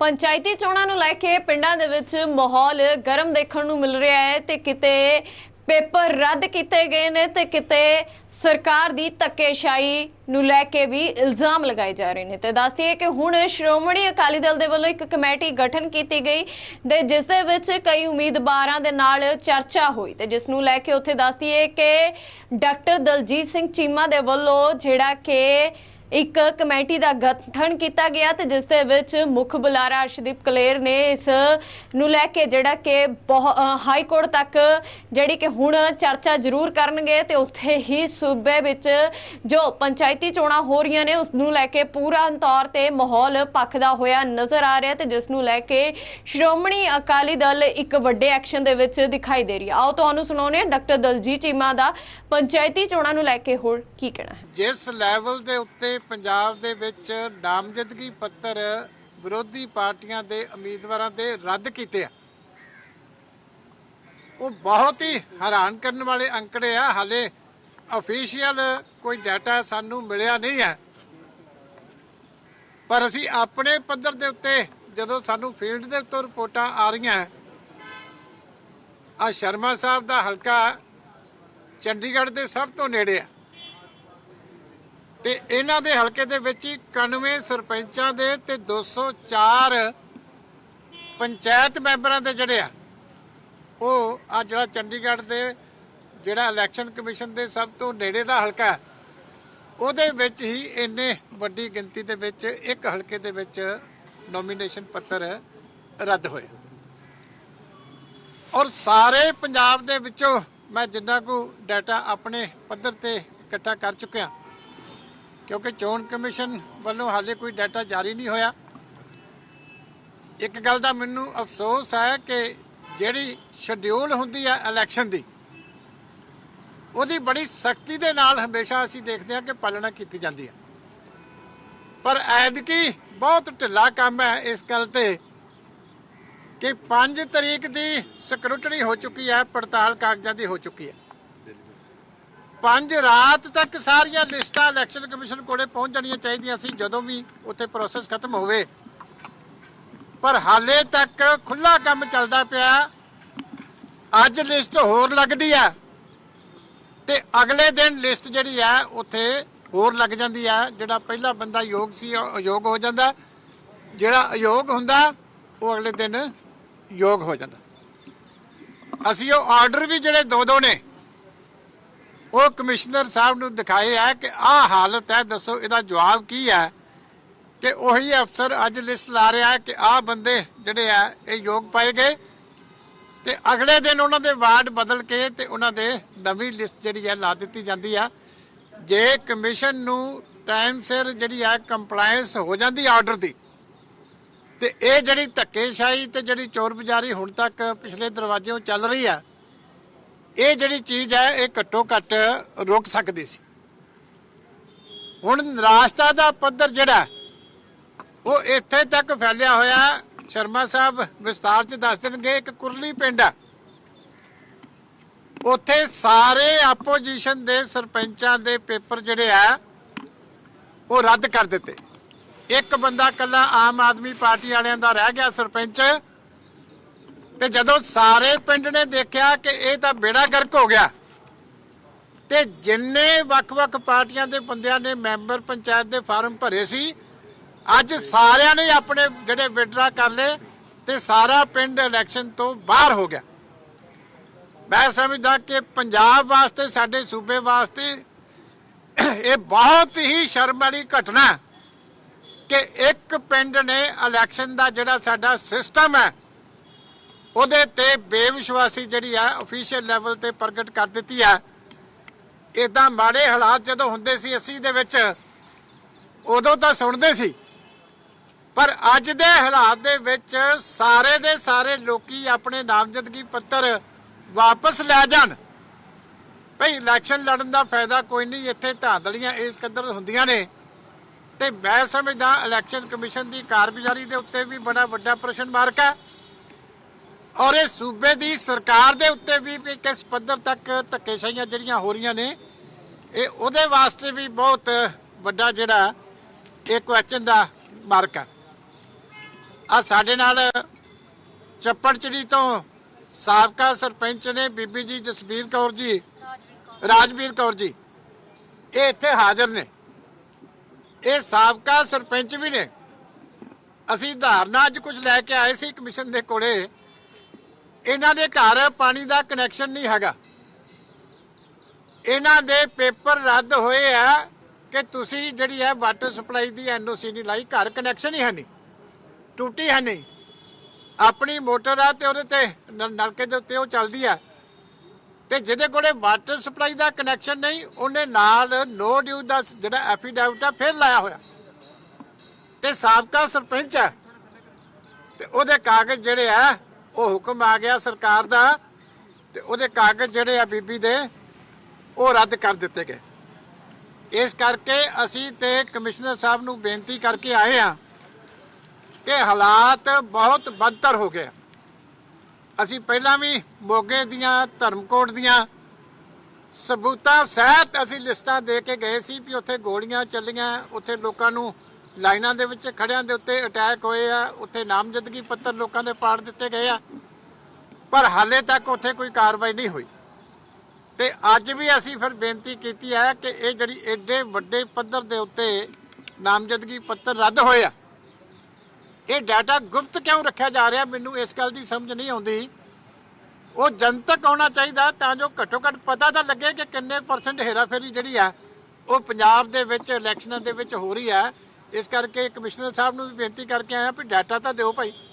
ਪੰਚਾਇਤੀ ਚੋਣਾਂ ਨੂੰ ਲੈ ਕੇ ਪਿੰਡਾਂ ਦੇ ਵਿੱਚ ਮਾਹੌਲ ਗਰਮ ਦੇਖਣ ਨੂੰ ਮਿਲ ਰਿਹਾ ਹੈ ਤੇ ਕਿਤੇ ਪੇਪਰ ਰੱਦ ਕੀਤੇ ਗਏ ਨੇ ਤੇ ਕਿਤੇ ਸਰਕਾਰ ਦੀ ਧੱਕੇਸ਼ਾਹੀ ਨੂੰ ਲੈ ਕੇ ਵੀ ਇਲਜ਼ਾਮ ਲਗਾਏ ਜਾ ਰਹੇ ਨੇ। ਤੇ ਦੱਸਦੀ ਹੈ ਕਿ ਹੁਣ ਸ਼੍ਰੋਮਣੀ ਅਕਾਲੀ ਦਲ ਦੇ ਵੱਲੋਂ ਇੱਕ ਕਮੇਟੀ ਗਠਨ ਕੀਤੀ ਗਈ ਤੇ ਜਿਸ ਦੇ ਵਿੱਚ ਕਈ ਉਮੀਦਵਾਰਾਂ ਦੇ ਨਾਲ ਚਰਚਾ ਹੋਈ ਤੇ ਜਿਸ ਨੂੰ ਲੈ ਕੇ ਉੱਥੇ ਦੱਸਦੀ ਹੈ ਕਿ ਡਾਕਟਰ ਦਲਜੀਤ ਸਿੰਘ ਚੀਮਾ ਦੇ ਵੱਲੋਂ ਜਿਹੜਾ ਕਿ ਇੱਕ ਕਮੇਟੀ ਦਾ ਗਠਨ ਕੀਤਾ ਗਿਆ ਤੇ ਜਿਸ ਦੇ ਵਿੱਚ ਮੁੱਖ ਬੁਲਾਰਾ ਅਰਸ਼ਦੀਪ ਕਲੇਰ ਨੇ ਇਸ ਨੂੰ ਲੈ ਕੇ ਜਿਹੜਾ ਕਿ ਬਹੁ- ਹਾਈ ਕੋਰਟ ਤੱਕ ਜਿਹੜੀ ਕਿ ਹੁਣ ਚਰਚਾ ਜ਼ਰੂਰ ਕਰਨਗੇ ਤੇ ਉੱਥੇ ਹੀ ਸੂਬੇ ਵਿੱਚ ਜੋ ਪੰਚਾਇਤੀ ਚੋਣਾਂ ਹੋ ਰਹੀਆਂ ਨੇ, ਉਸ ਨੂੰ ਲੈ ਕੇ ਪੂਰਾ ਤੌਰ ਤੇ ਮਾਹੌਲ ਪੱਖਦਾ ਹੋਇਆ ਨਜ਼ਰ ਆ ਰਿਹਾ ਤੇ ਜਿਸ ਨੂੰ ਲੈ ਕੇ ਸ਼੍ਰੋਮਣੀ ਅਕਾਲੀ ਦਲ ਇੱਕ ਵੱਡੇ ਐਕਸ਼ਨ ਦੇ ਵਿੱਚ ਦਿਖਾਈ ਦੇ ਰਹੀ ਹੈ। ਆਓ ਤੁਹਾਨੂੰ ਸੁਣਾਉਂਦੇ ਹਾਂ, ਡਾਕਟਰ ਦਲਜੀਤ ਚੀਮਾ ਦਾ ਪੰਚਾਇਤੀ ਚੋਣਾਂ ਨੂੰ ਲੈ ਕੇ ਹੋਰ ਕੀ ਕਹਿਣਾ ਹੈ। ਜਿਸ ਲੈਵਲ ਦੇ ਉੱਤੇ ਪੰਜਾਬ ਦੇ ਵਿੱਚ ਨਾਮਜ਼ਦਗੀ ਪੱਤਰ ਵਿਰੋਧੀ ਪਾਰਟੀਆਂ ਦੇ ਉਮੀਦਵਾਰਾਂ ਦੇ ਰੱਦ ਕੀਤੇ ਆ। ਉਹ ਬਹੁਤ ਹੀ ਹੈਰਾਨ ਕਰਨ ਵਾਲੇ ਅੰਕੜੇ ਆ। ਹਾਲੇ ਅਫੀਸ਼ੀਅਲ ਕੋਈ ਡਾਟਾ ਸਾਨੂੰ ਮਿਲਿਆ ਨਹੀਂ ਹੈ। ਪਰ ਅਸੀਂ ਆਪਣੇ ਪੱਧਰ ਦੇ ਉੱਤੇ ਜਦੋਂ ਸਾਨੂੰ ਫੀਲਡ ਦੇ ਉੱਤੇ ਰਿਪੋਰਟਾਂ ਆ ਰਹੀਆਂ ਆ ਸ਼ਰਮਾ ਸਾਹਿਬ ਦਾ ਹਲਕਾ ਚੰਡੀਗੜ੍ਹ ਦੇ ਸਭ ਤੋਂ ਨੇੜੇ ਆ। ਤੇ ਇਹਨਾਂ ਦੇ ਹਲਕੇ ਦੇ ਵਿੱਚ ਹੀ 91 ਸਰਪੰਚਾਂ ਦੇ ਤੇ 204 ਪੰਚਾਇਤ ਮੈਂਬਰਾਂ ਦੇ ਜਿਹੜੇ ਆ, ਉਹ ਆ ਜਿਹੜਾ ਚੰਡੀਗੜ੍ਹ ਦੇ ਜਿਹੜਾ ਇਲੈਕਸ਼ਨ ਕਮਿਸ਼ਨ ਦੇ ਸਭ ਤੋਂ ਨੇੜੇ ਦਾ ਹਲਕਾ ਉਹਦੇ ਵਿੱਚ ਹੀ ਇੰਨੇ ਵੱਡੀ ਗਿਣਤੀ ਦੇ ਵਿੱਚ ਇੱਕ ਹਲਕੇ ਦੇ ਵਿੱਚ ਨੋਮੀਨੇਸ਼ਨ ਪੱਤਰ ਰੱਦ ਹੋਏ। ਔਰ ਸਾਰੇ ਪੰਜਾਬ ਦੇ ਵਿੱਚੋਂ ਮੈਂ ਜਿੰਨਾ ਕੁ ਡਾਟਾ ਆਪਣੇ ਪੱਧਰ ਤੇ ਇਕੱਠਾ ਕਰ ਚੁੱਕਿਆ ਕਿਉਂਕਿ ਚੋਣ ਕਮਿਸ਼ਨ ਵੱਲੋਂ ਹਾਲੇ ਕੋਈ ਡਾਟਾ ਜਾਰੀ ਨਹੀਂ ਹੋਇਆ। ਇੱਕ ਗੱਲ ਦਾ ਮੈਨੂੰ ਅਫਸੋਸ ਹੈ ਕਿ ਜਿਹੜੀ ਸ਼ਡਿਊਲ ਹੁੰਦੀ ਹੈ ਇਲੈਕਸ਼ਨ ਦੀ, ਉਹਦੀ ਬੜੀ ਸਖਤੀ ਦੇ ਨਾਲ ਹਮੇਸ਼ਾ ਅਸੀਂ ਦੇਖਦੇ ਹਾਂ ਕਿ ਪਾਲਣਾ ਕੀਤੀ ਜਾਂਦੀ ਹੈ। ਪਰ ਐਦਕੀ ਬਹੁਤ ਢਿੱਲਾ ਕੰਮ ਹੈ ਇਸ ਗੱਲ ਤੇ ਕਿ 5 ਤਰੀਕ ਦੀ ਸਕਰੂਟਨੀ ਹੋ ਚੁੱਕੀ ਹੈ, ਪੜਤਾਲ ਕਾਗਜ਼ਾਂ ਦੀ ਹੋ ਚੁੱਕੀ ਹੈ। ਪੰਜ ਰਾਤ ਤੱਕ ਸਾਰੀਆਂ ਲਿਸਟਾਂ ਇਲੈਕਸ਼ਨ ਕਮਿਸ਼ਨ ਕੋਲੇ ਪਹੁੰਚ ਜਾਣੀਆਂ ਚਾਹੀਦੀਆਂ ਸੀ, ਜਦੋਂ ਵੀ ਉੱਥੇ ਪ੍ਰੋਸੈਸ ਖਤਮ ਹੋਵੇ। ਪਰ ਹਾਲੇ ਤੱਕ ਖੁੱਲਾ ਕੰਮ ਚੱਲਦਾ ਪਿਆ। ਅੱਜ ਲਿਸਟ ਹੋਰ ਲੱਗਦੀ ਆ ਤੇ ਅਗਲੇ ਦਿਨ ਲਿਸਟ ਜਿਹੜੀ ਆ, ਉੱਥੇ ਹੋਰ ਲੱਗ ਜਾਂਦੀ ਆ, ਜਿਹੜਾ ਪਹਿਲਾ ਬੰਦਾ ਯੋਗ ਸੀ, ਉਹ ਅਯੋਗ ਹੋ ਜਾਂਦਾ। ਜਿਹੜਾ ਅਯੋਗ ਹੁੰਦਾ, ਉਹ ਅਗਲੇ ਦਿਨ ਯੋਗ ਹੋ ਜਾਂਦਾ। ਅਸੀਂ ਉਹ ਆਰਡਰ ਵੀ ਜਿਹੜੇ ਦੋ ਦੋ ਨੇ ਉਹ ਕਮਿਸ਼ਨਰ ਸਾਹਿਬ ਨੂੰ ਦਿਖਾਏ ਆ ਕਿ ਆਹ ਹਾਲਤ ਹੈ, ਦੱਸੋ ਇਹਦਾ ਜਵਾਬ ਕੀ ਹੈ? ਕਿ ਉਹੀ ਅਫਸਰ ਅੱਜ ਲਿਸਟ ਲਾ ਰਿਹਾ ਕਿ ਆਹ ਬੰਦੇ ਜਿਹੜੇ ਆ, ਇਹ ਯੋਗ ਪਾਏ ਗਏ ਤੇ ਅਗਲੇ ਦਿਨ ਉਹਨਾਂ ਦੇ ਵਾਰਡ ਬਦਲ ਕੇ ਤੇ ਉਹਨਾਂ ਦੇ ਨਵੀਂ ਲਿਸਟ ਜਿਹੜੀ ਹੈ ਲਾ ਦਿੱਤੀ ਜਾਂਦੀ ਆ। ਜੇ ਕਮਿਸ਼ਨ ਨੂੰ ਟਾਈਮ ਸਿਰ ਜਿਹੜੀ ਆ ਕੰਪਲਾਈਂਸ ਹੋ ਜਾਂਦੀ ਆਰਡਰ ਦੀ, ਤੇ ਇਹ ਜਿਹੜੀ ਧੱਕੇਸ਼ਾਹੀ ਤੇ ਜਿਹੜੀ ਚੋਰ ਬਜ਼ਾਰੀ ਹੁਣ ਤੱਕ ਪਿਛਲੇ ਦਰਵਾਜ਼ਿਓਂ ਚੱਲ ਰਹੀ ਆ ਇਹ ਜਿਹੜੀ ਚੀਜ਼ ਹੈ, ਇਹ ਘੱਟੋ ਘੱਟ ਰੁਕ ਸਕਦੀ ਸੀ। ਹੁਣ ਨਿਰਾਸ਼ਤਾ ਦਾ ਪੱਧਰ ਜਿਹੜਾ ਉਹ ਇੱਥੇ ਤੱਕ ਫੈਲਿਆ ਹੋਇਆ ਸ਼ਰਮਾ ਸਾਹਿਬ ਵਿਸਤਾਰ ਚ ਦੱਸ ਦੇਣਗੇ, ਇੱਕ ਕੁਰਲੀ ਪਿੰਡ ਆ ਉੱਥੇ ਸਾਰੇ ਆਪੋਜੀਸ਼ਨ ਦੇ ਸਰਪੰਚਾਂ ਦੇ ਪੇਪਰ ਜਿਹੜੇ ਆ, ਉਹ ਰੱਦ ਕਰ ਦਿੱਤੇ। ਇੱਕ ਬੰਦਾ ਕੱਲਾ ਆਮ ਆਦਮੀ ਪਾਰਟੀ ਵਾਲਿਆਂ ਦਾ ਰਹਿ ਗਿਆ ਸਰਪੰਚ ਤੇ ਜਦੋਂ ਸਾਰੇ ਪਿੰਡ ਨੇ ਦੇਖਿਆ ਕਿ ਇਹ ਤਾਂ ਬੇੜਾ ਗਰਕ ਹੋ ਗਿਆ, ਤੇ ਜਿੰਨੇ ਵੱਖ-ਵੱਖ ਪਾਰਟੀਆਂ ਦੇ ਬੰਦਿਆਂ ਨੇ ਮੈਂਬਰ ਪੰਚਾਇਤ ਦੇ ਫਾਰਮ ਭਰੇ ਸੀ, ਅੱਜ ਸਾਰਿਆਂ ਨੇ ਆਪਣੇ ਜਿਹੜੇ ਵਿਡਰਾ ਕਰ ਲਏ ਤੇ ਸਾਰਾ ਪਿੰਡ ਇਲੈਕਸ਼ਨ ਤੋਂ ਬਾਹਰ ਹੋ ਗਿਆ। ਮੈਂ ਸਮਝਦਾ ਕਿ ਪੰਜਾਬ ਵਾਸਤੇ, ਸਾਡੇ ਸੂਬੇ ਵਾਸਤੇ ਇਹ ਬਹੁਤ ਹੀ ਸ਼ਰਮ ਵਾਲੀ ਘਟਨਾ ਕਿ ਇੱਕ ਪਿੰਡ ਨੇ ਇਲੈਕਸ਼ਨ ਦਾ ਜਿਹੜਾ ਸਾਡਾ ਸਿਸਟਮ ਹੈ ਉਹਦੇ ਤੇ ਬੇਵਿਸ਼ਵਾਸੀ ਜਿਹੜੀ ਆ ਅਫੀਸ਼ੀਅਲ ਲੈਵਲ ਤੇ ਪ੍ਰਗਟ ਕਰ ਦਿੱਤੀ ਆ। ਇਦਾਂ ਮਾੜੇ ਹਾਲਾਤ ਜਦੋਂ ਹੁੰਦੇ ਸੀ ਅਸੀਂ ਦੇ ਵਿੱਚ, ਉਦੋਂ ਤਾਂ ਸੁਣਦੇ ਸੀ। ਪਰ ਅੱਜ ਦੇ ਹਾਲਾਤ ਦੇ ਵਿੱਚ ਸਾਰੇ ਦੇ ਸਾਰੇ ਲੋਕੀ ਆਪਣੇ ਨਾਮਜ਼ਦਗੀ ਪੱਤਰ ਵਾਪਸ ਲੈ ਜਾਣ। ਭਈ ਇਲੈਕਸ਼ਨ ਲੜਨ ਦਾ ਫਾਇਦਾ ਕੋਈ ਨਹੀਂ, ਇੱਥੇ ਧਾਂਦਲੀਆਂ ਇਸ ਕਦਰ ਹੁੰਦੀਆਂ ਨੇ। ਤੇ ਮੈਂ ਸਮਝਦਾ ਇਲੈਕਸ਼ਨ ਕਮਿਸ਼ਨ ਦੀ ਕਾਰਗੁਜ਼ਾਰੀ ਦੇ ਉੱਤੇ ਵੀ ਬੜਾ ਵੱਡਾ ਪ੍ਰਸ਼ਨ ਮਾਰਕ ਹੈ। ਔਰ ਇਹ ਸੂਬੇ ਦੀ ਸਰਕਾਰ ਦੇ ਉੱਤੇ ਵੀ ਕਿਸ ਪੱਧਰ ਤੱਕ ਧੱਕੇਸ਼ਾਹੀਆਂ ਜਿਹੜੀਆਂ ਹੋ ਰਹੀਆਂ ਨੇ, ਇਹ ਉਹਦੇ ਵਾਸਤੇ ਵੀ ਬਹੁਤ ਵੱਡਾ ਜਿਹੜਾ ਇਹ ਕੁਐਸਚਨ ਦਾ ਮਾਰਕ ਹੈ ਆ ਸਾਡੇ ਨਾਲ ਚੱਪੜਚਿੜੀ ਤੋਂ ਸਾਬਕਾ ਸਰਪੰਚ ਨੇ ਬੀਬੀ ਜੀ ਜਸਬੀਰ ਕੌਰ ਜੀ, ਰਾਜਵੀਰ ਕੌਰ ਜੀ, ਇਹ ਇੱਥੇ ਹਾਜ਼ਰ ਨੇ। ਇਹ ਸਾਬਕਾ ਸਰਪੰਚ ਵੀ ਨੇ। ਅਸੀਂ ਧਾਰਨਾ ਅੱਜ ਕੁਝ ਲੈ ਕੇ ਆਏ ਸੀ ਕਮਿਸ਼ਨ ਦੇ ਕੋਲੇ ਇਹਨਾਂ ਦੇ ਘਰ ਪਾਣੀ ਦਾ ਕਨੈਕਸ਼ਨ ਨਹੀਂ ਹੈਗਾ। ਇਹਨਾਂ ਦੇ ਪੇਪਰ ਰੱਦ ਹੋਏ ਆ ਕਿ ਤੁਸੀਂ ਜਿਹੜੀ ਹੈ ਵਾਟਰ ਸਪਲਾਈ ਦੀ ਐਨਓਸੀ ਨਹੀਂ ਲਾਈ, ਘਰ ਕਨੈਕਸ਼ਨ ਹੀ ਹੈ ਨਹੀਂ। ਟੂਟੀ ਹੈ ਨਹੀਂ। ਆਪਣੀ ਮੋਟਰ ਆ ਤੇ ਉਹਦੇ ਤੇ ਨਲਕੇ ਦੇ ਉੱਤੇ ਉਹ ਚੱਲਦੀ ਆ। ਤੇ ਜਿਹਦੇ ਕੋਲੇ ਵਾਟਰ ਸਪਲਾਈ ਦਾ ਕਨੈਕਸ਼ਨ ਨਹੀਂ, ਉਹਨੇ ਨਾਲ ਨੋ ਡਿਊ ਦਾ ਜਿਹੜਾ ਐਫੀਡੈਵਿਟ ਆ, ਫਿਰ ਲਾਇਆ ਹੋਇਆ। ਤੇ ਸਾਬਕਾ ਸਰਪੰਚ ਆ। ਤੇ ਉਹਦੇ ਕਾਗਜ਼ ਜਿਹੜੇ ਆ ਉਹ ਹੁਕਮ ਆ ਗਿਆ ਸਰਕਾਰ ਦਾ ਤੇ ਉਹਦੇ ਕਾਗਜ਼ ਜਿਹੜੇ ਆ ਬੀਬੀ ਦੇ, ਉਹ ਰੱਦ ਕਰ ਦਿੱਤੇ ਗਏ। ਇਸ ਕਰਕੇ ਅਸੀਂ ਤੇ ਕਮਿਸ਼ਨਰ ਸਾਹਿਬ ਨੂੰ ਬੇਨਤੀ ਕਰਕੇ ਆਏ ਆ ਕਿ ਹਾਲਾਤ ਬਹੁਤ ਬਦਤਰ ਹੋ ਗਏ। ਅਸੀਂ ਪਹਿਲਾਂ ਵੀ ਮੋਗੇ ਦੀਆਂ, ਧਰਮਕੋਟ ਦੀਆਂ ਸਬੂਤਾਂ ਸਹਿਤ ਅਸੀਂ ਲਿਸਟਾਂ ਦੇ ਕੇ ਗਏ ਸੀ ਵੀ ਉੱਥੇ ਗੋਲੀਆਂ ਚੱਲੀਆਂ, ਉੱਥੇ ਲੋਕਾਂ ਨੂੰ ਲਾਈਨਾਂ ਦੇ ਵਿੱਚ ਖੜਿਆਂ ਦੇ ਉੱਤੇ ਅਟੈਕ ਹੋਏ ਆ, ਉੱਥੇ ਨਾਮਜ਼ਦਗੀ ਪੱਤਰ ਲੋਕਾਂ ਦੇ ਪਾੜ ਦਿੱਤੇ ਗਏ ਆ, ਪਰ ਹਾਲੇ ਤੱਕ ਉੱਥੇ ਕੋਈ ਕਾਰਵਾਈ ਨਹੀਂ ਹੋਈ। ਤੇ ਅੱਜ ਵੀ ਅਸੀਂ ਫਿਰ ਬੇਨਤੀ ਕੀਤੀ ਹੈ ਕਿ ਇਹ ਜਿਹੜੀ ਐਡੇ ਵੱਡੇ ਪੱਧਰ ਦੇ ਉੱਤੇ ਨਾਮਜ਼ਦਗੀ ਪੱਤਰ ਰੱਦ ਹੋਏ ਆ, ਇਹ ਡਾਟਾ ਗੁਪਤ ਕਿਉਂ ਰੱਖਿਆ ਜਾ ਰਿਹਾ ਮੈਨੂੰ ਇਸ ਗੱਲ ਦੀ ਸਮਝ ਨਹੀਂ ਆਉਂਦੀ। ਉਹ ਜਨਤਕ ਆਉਣਾ ਚਾਹੀਦਾ ਤਾਂ ਜੋ ਘੱਟੋ ਘੱਟ ਪਤਾ ਤਾਂ ਲੱਗੇ ਕਿ ਕਿੰਨੇ ਪਰਸੈਂਟ ਹੇਰਾਫੇਰੀ ਜਿਹੜੀ ਆ, ਉਹ ਪੰਜਾਬ ਦੇ ਵਿੱਚ ਇਲੈਕਸ਼ਨਾਂ ਦੇ ਵਿੱਚ ਹੋ ਰਹੀ ਆ। ਇਸ ਕਰਕੇ ਕਮਿਸ਼ਨਰ ਸਾਹਿਬ ਨੂੰ ਵੀ ਬੇਨਤੀ ਕਰਕੇ ਆਇਆ ਵੀ ਡਾਟਾ ਤਾਂ ਦਿਓ ਭਾਈ।